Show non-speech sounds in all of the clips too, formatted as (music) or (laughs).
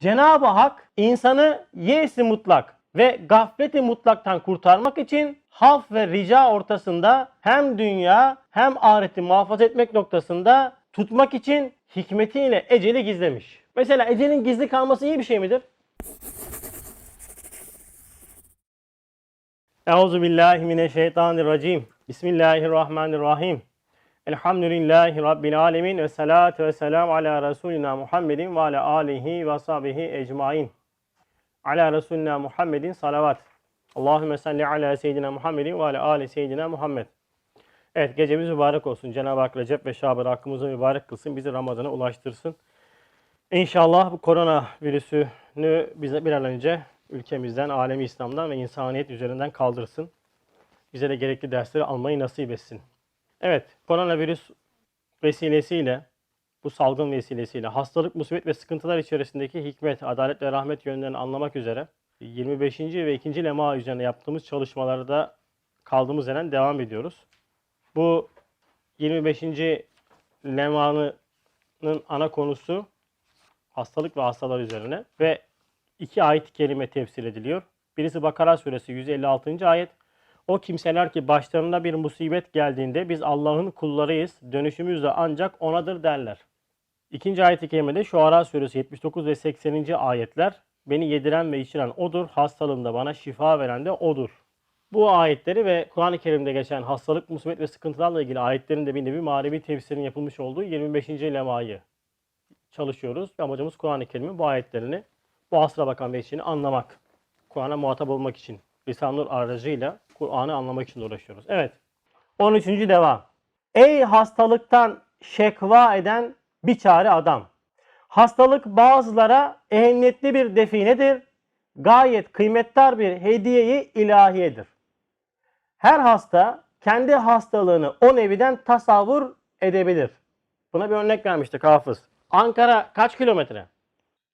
Cenab-ı Hak insanı yesi mutlak ve gafleti mutlaktan kurtarmak için haf ve rica ortasında hem dünya hem ahireti muhafaza etmek noktasında tutmak için hikmetiyle eceli gizlemiş. Mesela ecelin gizli kalması iyi bir şey midir? Euzu billahi mineşşeytanirracim. Bismillahirrahmanirrahim. Elhamdülillahi Rabbil alemin ve salatu ve selam ala Resulina Muhammedin ve ala alihi ve sahbihi ecmain. Ala Resulina Muhammedin salavat. Allahümme salli ala seyyidina Muhammedin ve ala ali seyyidina Muhammed. Evet gecemiz mübarek olsun. Cenab-ı Hak Recep ve Şaban hakkımızı mübarek kılsın. Bizi Ramazan'a ulaştırsın. İnşallah bu korona virüsünü bize bir an önce ülkemizden, alemi İslam'dan ve insaniyet üzerinden kaldırsın. Bize de gerekli dersleri almayı nasip etsin. Evet, koronavirüs vesilesiyle, bu salgın vesilesiyle hastalık, musibet ve sıkıntılar içerisindeki hikmet, adalet ve rahmet yönlerini anlamak üzere 25. ve 2. lema üzerine yaptığımız çalışmalarda kaldığımız yerden devam ediyoruz. Bu 25. lemanın ana konusu hastalık ve hastalar üzerine ve iki ayet kelime tefsir ediliyor. Birisi Bakara suresi 156. ayet. O kimseler ki başlarına bir musibet geldiğinde biz Allah'ın kullarıyız, dönüşümüz de ancak onadır derler. İkinci ayet-i kerimede Şuara suresi 79 ve 80. ayetler. Beni yediren ve içiren odur, hastalığında bana şifa veren de odur. Bu ayetleri ve Kur'an-ı Kerim'de geçen hastalık, musibet ve sıkıntılarla ilgili ayetlerin de bir nevi manevi tefsirin yapılmış olduğu 25. lemayı çalışıyoruz. Amacımız Kur'an-ı Kerim'in bu ayetlerini, bu asra bakan veçhini anlamak. Kur'an'a muhatap olmak için. Lisan-ı aracıyla Kur'an'ı anlamak için uğraşıyoruz. Evet. 13. devam. Ey hastalıktan şekva eden bir çare adam. Hastalık bazılara ehemmiyetli bir definedir. Gayet kıymetdar bir hediyeyi ilahiyedir. Her hasta kendi hastalığını o neviden tasavvur edebilir. Buna bir örnek vermiştik Hafız. Ankara kaç kilometre?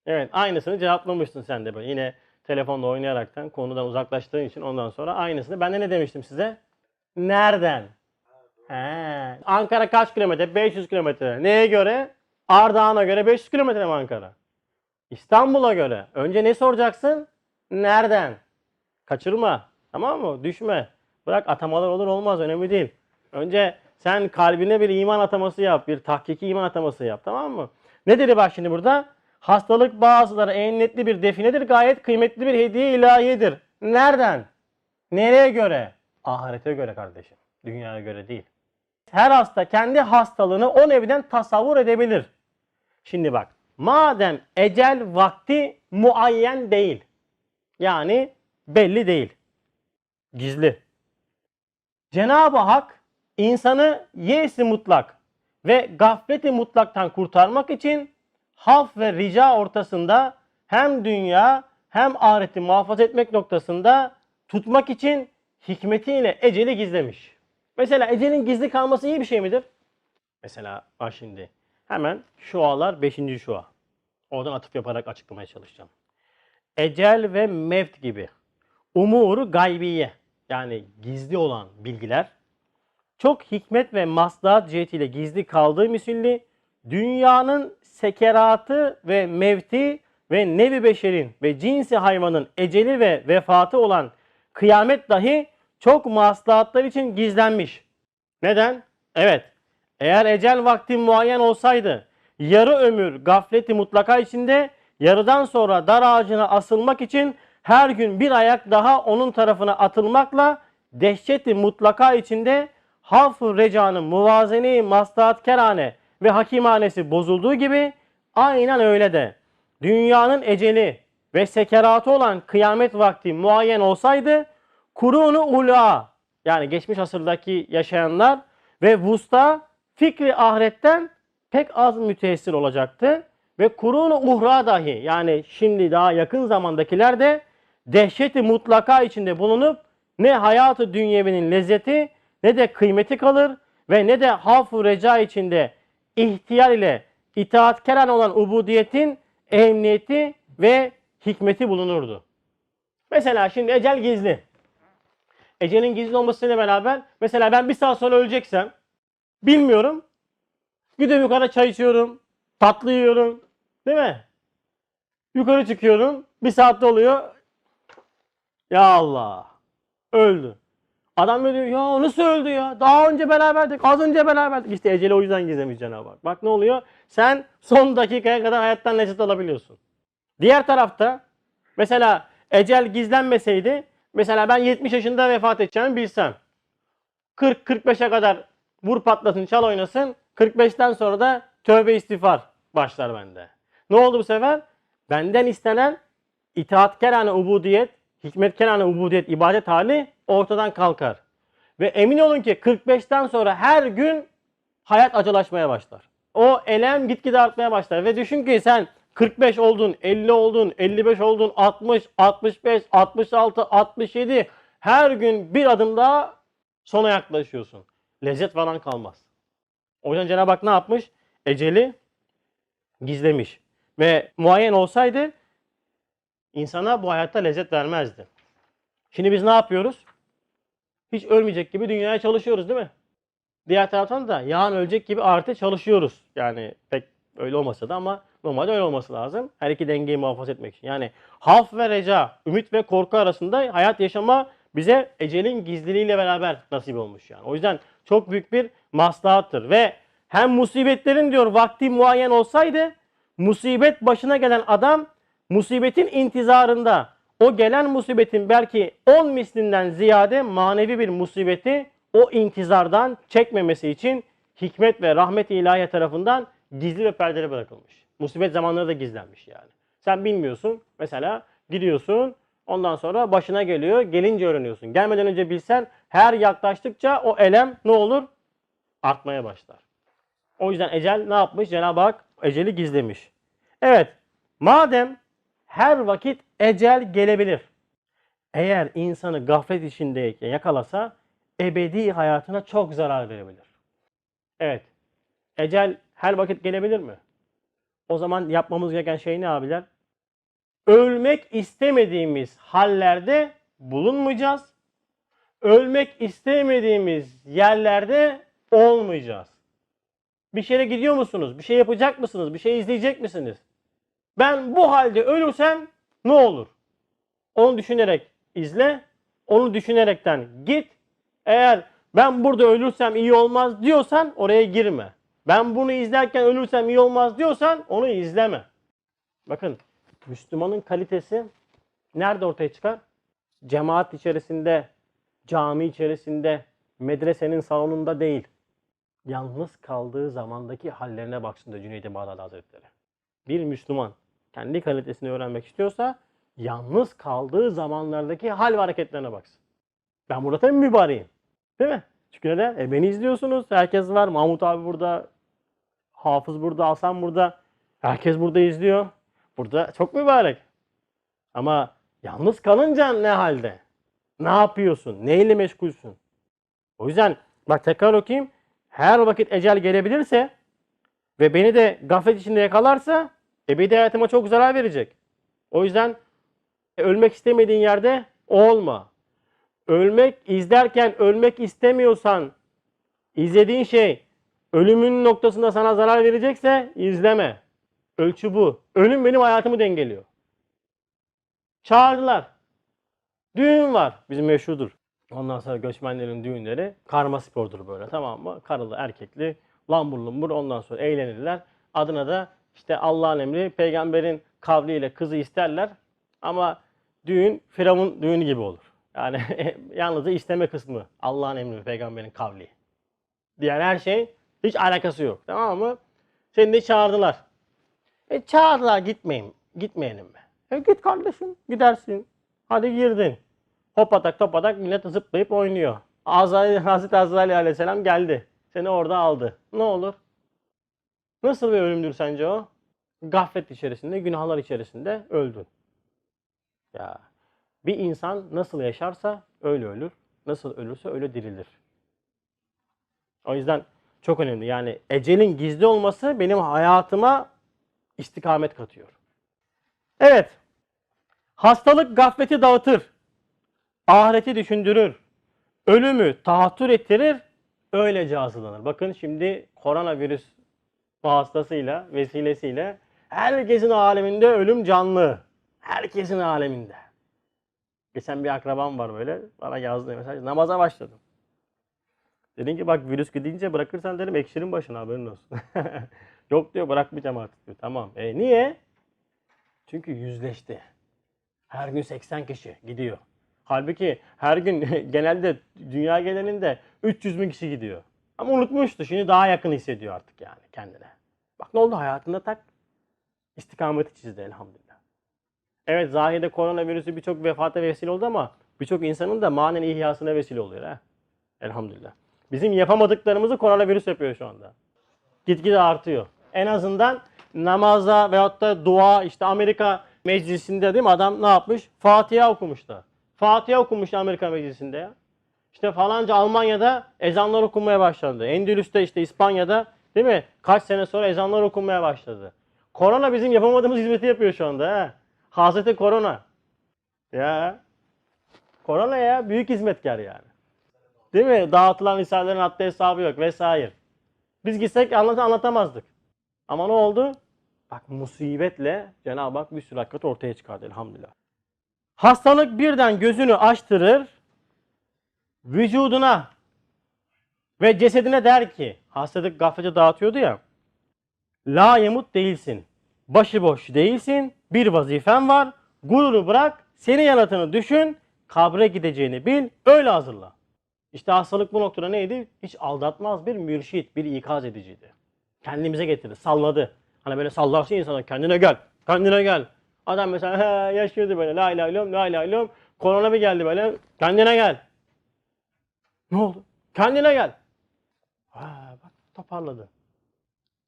Evet aynısını cevaplamıştın sen de böyle. Yine telefonla oynayaraktan konudan uzaklaştığın için ondan sonra aynısını. Ben de ne demiştim size? Nereden? He. Ankara kaç kilometre? 500 kilometre. Neye göre? Ardahan'a göre 500 kilometre mi Ankara? İstanbul'a göre. Önce ne soracaksın? Nereden? Kaçırma. Tamam mı? Düşme. Bırak atamalar olur olmaz önemli değil. Önce sen kalbine bir iman ataması yap. Bir tahkiki iman ataması yap. Tamam mı? Ne dedi bak şimdi burada? Hastalık bazıları ehemmiyetli bir definedir. Gayet kıymetli bir hediye ilahiyedir. Nereden? Nereye göre? Ahirete göre kardeşim. Dünyaya göre değil. Her hasta kendi hastalığını o nevden tasavvur edebilir. Şimdi bak. Madem ecel vakti muayyen değil. Yani belli değil. Gizli. Cenab-ı Hak insanı yesi mutlak ve gafleti mutlaktan kurtarmak için haf ve rica ortasında hem dünya hem ahireti muhafaza etmek noktasında tutmak için hikmetiyle eceli gizlemiş. Mesela ecelin gizli kalması iyi bir şey midir? Mesela bak şimdi hemen şualar 5. şua. Oradan atıf yaparak açıklamaya çalışacağım. Ecel ve mevt gibi umuru gaybiye yani gizli olan bilgiler çok hikmet ve maslahat cihetiyle gizli kaldığı misilli dünyanın sekeratı ve mevti ve nevi beşerin ve cinsi hayvanın eceli ve vefatı olan kıyamet dahi çok maslahatlar için gizlenmiş. Neden? Evet. Eğer ecel vakti muayyen olsaydı yarı ömür gafleti mutlaka içinde yarıdan sonra dar ağacına asılmak için her gün bir ayak daha onun tarafına atılmakla dehşeti mutlaka içinde haf-ı recanın muvazeni maslahat kerane ve hakimanesi bozulduğu gibi aynen öyle de dünyanın eceli ve sekeratı olan kıyamet vakti muayyen olsaydı kurunu ula yani geçmiş asırdaki yaşayanlar ve vusta fikri ahiretten pek az müteessir olacaktı. Ve kurunu uhra dahi yani şimdi daha yakın zamandakiler de dehşeti mutlaka içinde bulunup ne hayatı dünyevinin lezzeti ne de kıymeti kalır ve ne de hafı reca içinde ihtiyar ile itaatkaren olan ubudiyetin ehemmiyeti ve hikmeti bulunurdu. Mesela şimdi ecel gizli. Ecelin gizli olmasıyla beraber mesela ben bir saat sonra öleceksem bilmiyorum. Gidiyorum yukarı çay içiyorum. Tatlı yiyorum. Değil mi? Yukarı çıkıyorum. Bir saatte oluyor. Ya Allah. Öldü. Adam böyle diyor ya nasıl öldü ya? Daha önce beraberdik. Az önce beraberdik. İşte eceli o yüzden gizlemiş Cenab-ı Hak. Bak ne oluyor? Sen son dakikaya kadar hayattan lezzet alabiliyorsun. Diğer tarafta mesela ecel gizlenmeseydi mesela ben 70 yaşında vefat edeceğimi bilsem 40-45'e kadar vur patlasın çal oynasın 45'ten sonra da tövbe istiğfar başlar bende. Ne oldu bu sefer? Benden istenen itaatkerane ubudiyet, hikmetkerane ubudiyet, ibadet hali ortadan kalkar. Ve emin olun ki 45'ten sonra her gün hayat acılaşmaya başlar. O elem gitgide artmaya başlar. Ve düşün ki sen 45 oldun, 50 oldun, 55 oldun, 60, 65, 66, 67 her gün bir adım daha sona yaklaşıyorsun. Lezzet falan kalmaz. O yüzden Cenab-ı Hak ne yapmış? Eceli gizlemiş. Ve muayyen olsaydı insana bu hayatta lezzet vermezdi. Şimdi biz ne yapıyoruz? Hiç ölmeyecek gibi dünyaya çalışıyoruz değil mi? Diğer taraftan da yarın ölecek gibi artı çalışıyoruz. Yani pek öyle olmasa da ama normalde öyle olması lazım. Her iki dengeyi muhafaza etmek için. Yani haf ve reca, ümit ve korku arasında hayat yaşama bize ecelin gizliliğiyle beraber nasip olmuş yani. O yüzden çok büyük bir maslahattır ve hem musibetlerin diyor vakti muayyen olsaydı musibet başına gelen adam musibetin intizarında o gelen musibetin belki 10 mislinden ziyade manevi bir musibeti o intizardan çekmemesi için hikmet ve rahmet-i ilahiye tarafından gizli ve perdeli bırakılmış. Musibet zamanları da gizlenmiş yani. Sen bilmiyorsun mesela gidiyorsun ondan sonra başına geliyor gelince öğreniyorsun. Gelmeden önce bilsen her yaklaştıkça o elem ne olur? Artmaya başlar. O yüzden ecel ne yapmış? Cenab-ı Hak eceli gizlemiş. Evet madem her vakit ecel gelebilir. Eğer insanı gaflet içindeyken yakalasa ebedi hayatına çok zarar verebilir. Evet. Ecel her vakit gelebilir mi? O zaman yapmamız gereken şey ne abiler? Ölmek istemediğimiz hallerde bulunmayacağız. Ölmek istemediğimiz yerlerde olmayacağız. Bir şeye gidiyor musunuz? Bir şey yapacak mısınız? Bir şey izleyecek misiniz? Ben bu halde ölürsem ne olur? Onu düşünerek izle. Onu düşünerekten git. Eğer ben burada ölürsem iyi olmaz diyorsan oraya girme. Ben bunu izlerken ölürsem iyi olmaz diyorsan onu izleme. Bakın Müslümanın kalitesi nerede ortaya çıkar? Cemaat içerisinde, cami içerisinde, medresenin salonunda değil. Yalnız kaldığı zamandaki hallerine baksın da Cüneyt-i Bağdadi Hazretleri. Bir Müslüman kendi kalitesini öğrenmek istiyorsa yalnız kaldığı zamanlardaki hal ve hareketlerine baksın. Ben burada tabii mübareğim. Değil mi? Çünkü neden? E beni izliyorsunuz. Herkes var. Mahmut abi burada. Hafız burada. Hasan burada. Herkes burada izliyor. Burada çok mübarek. Ama yalnız kalınca ne halde? Ne yapıyorsun? Neyle meşgulsün? O yüzden bak tekrar okuyayım. Her vakit ecel gelebilirse ve beni de gaflet içinde yakalarsa ebedi hayatıma çok zarar verecek. O yüzden e, ölmek istemediğin yerde olma. Ölmek izlerken ölmek istemiyorsan izlediğin şey ölümün noktasında sana zarar verecekse izleme. Ölçü bu. Ölüm benim hayatımı dengeliyor. Çağırdılar. Düğün var. Bizim meşhurdur. Ondan sonra göçmenlerin düğünleri karma spordur böyle tamam mı? Karılı erkekli lambur lumbur ondan sonra eğlenirler. Adına da işte Allah'ın emri peygamberin kavliyle kızı isterler. Ama düğün Firavun düğünü gibi olur. Yani (laughs) yalnızca isteme kısmı Allah'ın emri peygamberin kavli. Diğer her şey hiç alakası yok. Tamam mı? Seni de çağırdılar. E çağırdılar gitmeyin. Gitmeyelim mi? E git kardeşim gidersin. Hadi girdin. Hopatak topatak millet zıplayıp oynuyor. Azrail, Hazreti Azrail aleyhisselam geldi. Seni orada aldı. Ne olur? Nasıl bir ölümdür sence o? Gaflet içerisinde, günahlar içerisinde öldün. Ya bir insan nasıl yaşarsa öyle ölür. Nasıl ölürse öyle dirilir. O yüzden çok önemli. Yani ecelin gizli olması benim hayatıma istikamet katıyor. Evet. Hastalık gafleti dağıtır. Ahireti düşündürür. Ölümü tahattür ettirir. Öylece hazırlanır. Bakın şimdi koronavirüs vasıtasıyla, vesilesiyle Herkesin aleminde ölüm canlı. Herkesin aleminde. Geçen bir akrabam var böyle. Bana yazdı mesaj. Namaza başladım. Dedim ki bak virüs gidince bırakırsan dedim ekşirin başına haberin olsun. (laughs) Yok diyor bırakmayacağım artık diyor. Tamam. E niye? Çünkü yüzleşti. Her gün 80 kişi gidiyor. Halbuki her gün (laughs) genelde dünya genelinde 300 bin kişi gidiyor. Ama unutmuştu. Şimdi daha yakın hissediyor artık yani kendine. Bak ne oldu hayatında tak. İstikameti çizdi elhamdülillah. Evet zahirde koronavirüsü birçok vefata vesile oldu ama birçok insanın da manen ihyasına vesile oluyor ha. Elhamdülillah. Bizim yapamadıklarımızı koronavirüs yapıyor şu anda. Gitgide artıyor. En azından namaza veyahut da dua işte Amerika meclisinde değil mi adam ne yapmış? Fatiha okumuş da. Fatiha okumuş Amerika meclisinde ya. İşte falanca Almanya'da ezanlar okunmaya başlandı. Endülüs'te işte İspanya'da değil mi? Kaç sene sonra ezanlar okunmaya başladı. Korona bizim yapamadığımız hizmeti yapıyor şu anda ha. Hazreti Korona. Ya. Korona ya büyük hizmetkar yani. Değil mi? Dağıtılan risalelerin haddi hesabı yok vesaire. Biz gitsek anlat anlatamazdık. Ama ne oldu? Bak musibetle Cenab-ı Hak bir sürü hakikat ortaya çıkardı elhamdülillah. Hastalık birden gözünü açtırır, vücuduna ve cesedine der ki, hastalık gaflete dağıtıyordu ya, la yemut değilsin, başıboş değilsin, bir vazifen var, gururu bırak, seni yaratanı düşün, kabre gideceğini bil, öyle hazırla. İşte hastalık bu noktada neydi? Hiç aldatmaz bir mürşit, bir ikaz ediciydi. Kendimize getirdi, salladı. Hani böyle sallarsın insana kendine gel, kendine gel. Adam mesela yaşıyordu böyle la ilahe illallah, la ilahe illallah. Korona bir geldi böyle kendine gel. Ne oldu? Kendine gel. Ha, bak toparladı.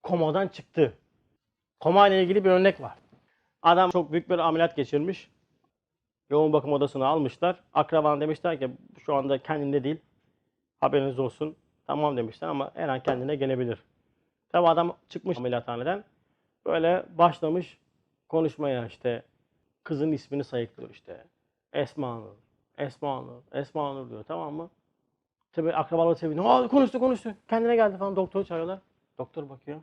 Komadan çıktı. Koma ile ilgili bir örnek var. Adam çok büyük bir ameliyat geçirmiş. Yoğun bakım odasına almışlar. Akraban demişler ki şu anda kendinde değil. Haberiniz olsun. Tamam demişler ama her an kendine gelebilir. Tabi adam çıkmış ameliyathaneden. Böyle başlamış konuşmaya işte. Kızın ismini sayıklıyor işte. Esma Nur. Esma Nur. Esma Nur diyor tamam mı? Tabi akrabalar seviniyor. Aa konuştu konuştu. Kendine geldi falan doktoru çağırıyorlar. Doktor bakıyor.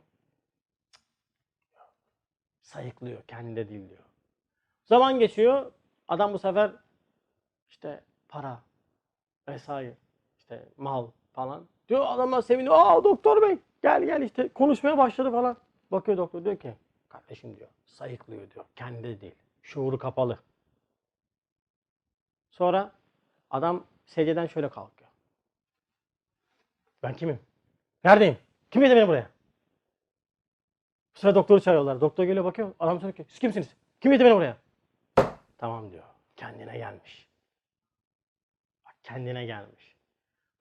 Sayıklıyor. Kendinde değil diyor. Zaman geçiyor. Adam bu sefer işte para vesaire işte mal falan. Diyor adamlar seviniyor. Aa doktor bey gel gel işte konuşmaya başladı falan. Bakıyor doktor diyor ki kardeşim diyor sayıklıyor diyor. Kendi değil. Şuuru kapalı. Sonra adam secdeden şöyle kalkıyor. Ben kimim? Neredeyim? Kim yedi beni buraya? Bu sırada doktoru çağırıyorlar. Doktor geliyor bakıyor. Adam soruyor ki siz kimsiniz? Kim yedi beni buraya? Tamam diyor. Kendine gelmiş. Bak kendine gelmiş.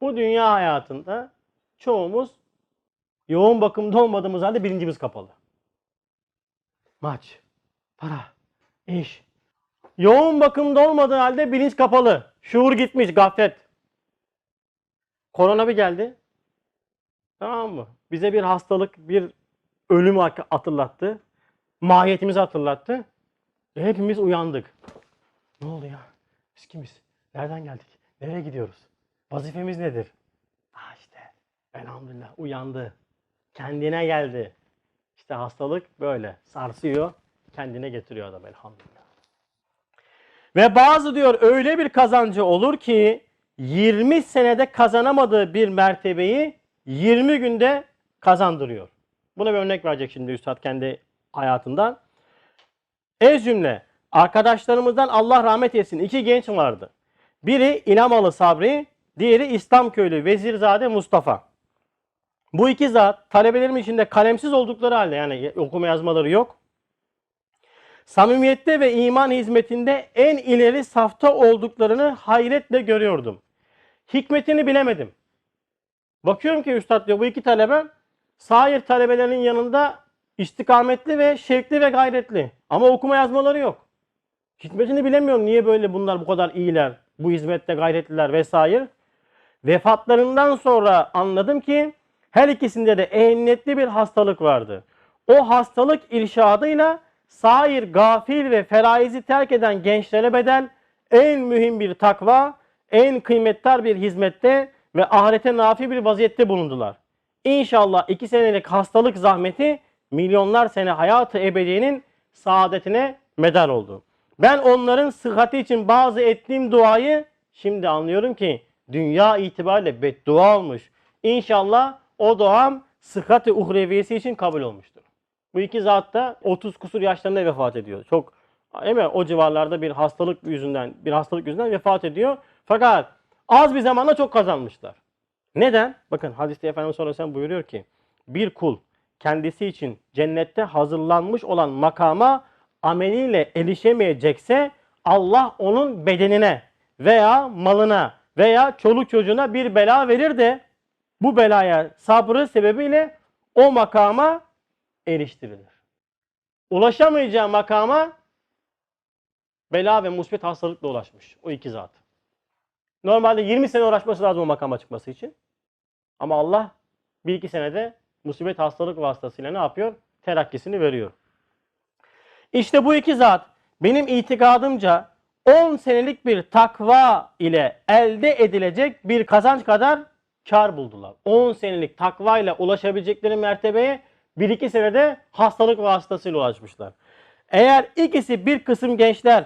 Bu dünya hayatında çoğumuz yoğun bakımda olmadığımız halde bilincimiz kapalı. Maç, para, iş. Yoğun bakımda olmadığı halde bilinç kapalı. Şuur gitmiş, gaflet. Korona bir geldi. Tamam mı? Bize bir hastalık, bir ölüm hatırlattı. Mahiyetimizi hatırlattı. Ve hepimiz uyandık. Ne oldu ya? Biz kimiz? Nereden geldik? Nereye gidiyoruz? Vazifemiz nedir? Ah işte elhamdülillah uyandı. Kendine geldi. İşte hastalık böyle sarsıyor. Kendine getiriyor adam elhamdülillah. Ve bazı diyor öyle bir kazancı olur ki 20 senede kazanamadığı bir mertebeyi 20 günde kazandırıyor. Buna bir örnek verecek şimdi Üstad kendi hayatından. Ez cümle arkadaşlarımızdan Allah rahmet etsin iki genç vardı. Biri İnamalı Sabri, diğeri İslamköylü Vezirzade Mustafa. Bu iki zat talebelerim içinde kalemsiz oldukları halde yani okuma yazmaları yok. Samimiyette ve iman hizmetinde en ileri safta olduklarını hayretle görüyordum. Hikmetini bilemedim. Bakıyorum ki üstad diyor bu iki talebe sair talebelerinin yanında istikametli ve şevkli ve gayretli. Ama okuma yazmaları yok. Hikmetini bilemiyorum. Niye böyle bunlar bu kadar iyiler, bu hizmette gayretliler vesaire. Vefatlarından sonra anladım ki her ikisinde de ehemmiyetli bir hastalık vardı. O hastalık irşadıyla sair gafil ve feraizi terk eden gençlere bedel en mühim bir takva, en kıymetli bir hizmette ve ahirete nafi bir vaziyette bulundular. İnşallah iki senelik hastalık zahmeti milyonlar sene hayatı ebediyenin saadetine medar oldu. Ben onların sıhhati için bazı ettiğim duayı şimdi anlıyorum ki dünya itibariyle beddua olmuş. İnşallah o duam sıhhati uhreviyesi için kabul olmuştur. Bu iki zat da 30 kusur yaşlarında vefat ediyor. Çok değil mi? O civarlarda bir hastalık yüzünden bir hastalık yüzünden vefat ediyor. Fakat az bir zamanda çok kazanmışlar. Neden? Bakın hadiste Efendimiz sallallahu aleyhi ve sellem buyuruyor ki bir kul kendisi için cennette hazırlanmış olan makama ameliyle erişemeyecekse Allah onun bedenine veya malına veya çoluk çocuğuna bir bela verir de bu belaya sabrı sebebiyle o makama eriştirilir. Ulaşamayacağı makama bela ve musbet hastalıkla ulaşmış o iki zat. Normalde 20 sene uğraşması lazım o makama çıkması için. Ama Allah bir iki senede musibet hastalık vasıtasıyla ne yapıyor? Terakkisini veriyor. İşte bu iki zat benim itikadımca 10 senelik bir takva ile elde edilecek bir kazanç kadar kar buldular. 10 senelik takva ile ulaşabilecekleri mertebeye 1-2 senede hastalık vasıtasıyla ulaşmışlar. Eğer ikisi bir kısım gençler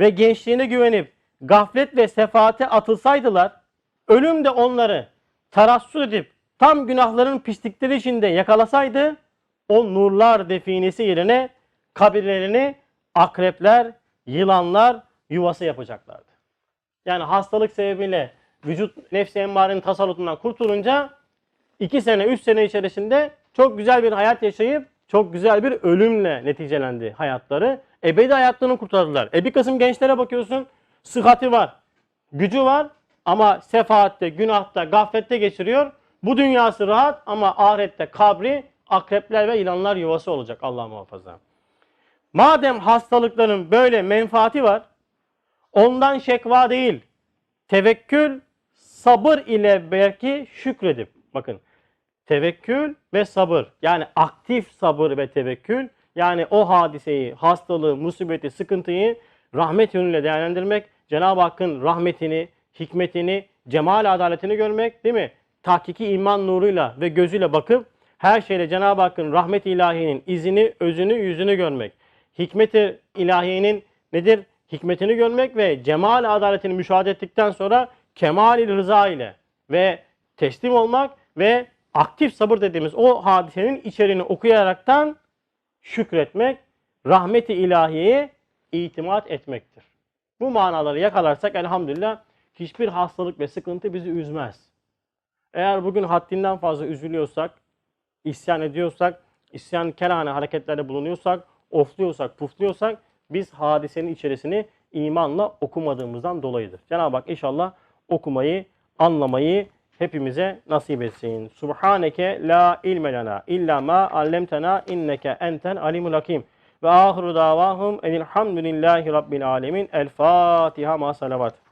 ve gençliğine güvenip gaflet ve sefaate atılsaydılar, ölüm de onları tarassut edip tam günahların pislikleri içinde yakalasaydı, o nurlar definesi yerine kabirlerini akrepler, yılanlar yuvası yapacaklardı. Yani hastalık sebebiyle vücut nefsi emmarenin tasallutundan kurtulunca 2 sene 3 sene içerisinde çok güzel bir hayat yaşayıp çok güzel bir ölümle neticelendi hayatları. Ebedi hayatlarını kurtardılar. E bir kısım gençlere bakıyorsun sıhhati var, gücü var ama sefaatte, günahta, gaflette geçiriyor. Bu dünyası rahat ama ahirette kabri akrepler ve yılanlar yuvası olacak Allah muhafaza. Madem hastalıkların böyle menfaati var, ondan şekva değil, tevekkül, sabır ile belki şükredip, bakın tevekkül ve sabır, yani aktif sabır ve tevekkül, yani o hadiseyi, hastalığı, musibeti, sıkıntıyı rahmet yönüyle değerlendirmek, Cenab-ı Hakk'ın rahmetini, hikmetini, cemal adaletini görmek değil mi? Tahkiki iman nuruyla ve gözüyle bakıp her şeyle Cenab-ı Hakk'ın rahmet ilahinin izini, özünü, yüzünü görmek. Hikmet-i ilahiyenin nedir? Hikmetini görmek ve cemal adaletini müşahede ettikten sonra kemal rıza ile ve teslim olmak ve aktif sabır dediğimiz o hadisenin içeriğini okuyaraktan şükretmek, rahmeti ilahiyeye itimat etmektir. Bu manaları yakalarsak elhamdülillah hiçbir hastalık ve sıkıntı bizi üzmez. Eğer bugün haddinden fazla üzülüyorsak, isyan ediyorsak, isyan kerane hareketlerde bulunuyorsak, ofluyorsak, pufluyorsak biz hadisenin içerisini imanla okumadığımızdan dolayıdır. Cenab-ı Hak inşallah okumayı, anlamayı hepimize nasip etsin. Subhaneke la ilme lana illa ma allemtena inneke enten alimul hakim. Ve ahiru davahum enilhamdülillahi rabbil alemin. El Fatiha ma salavat.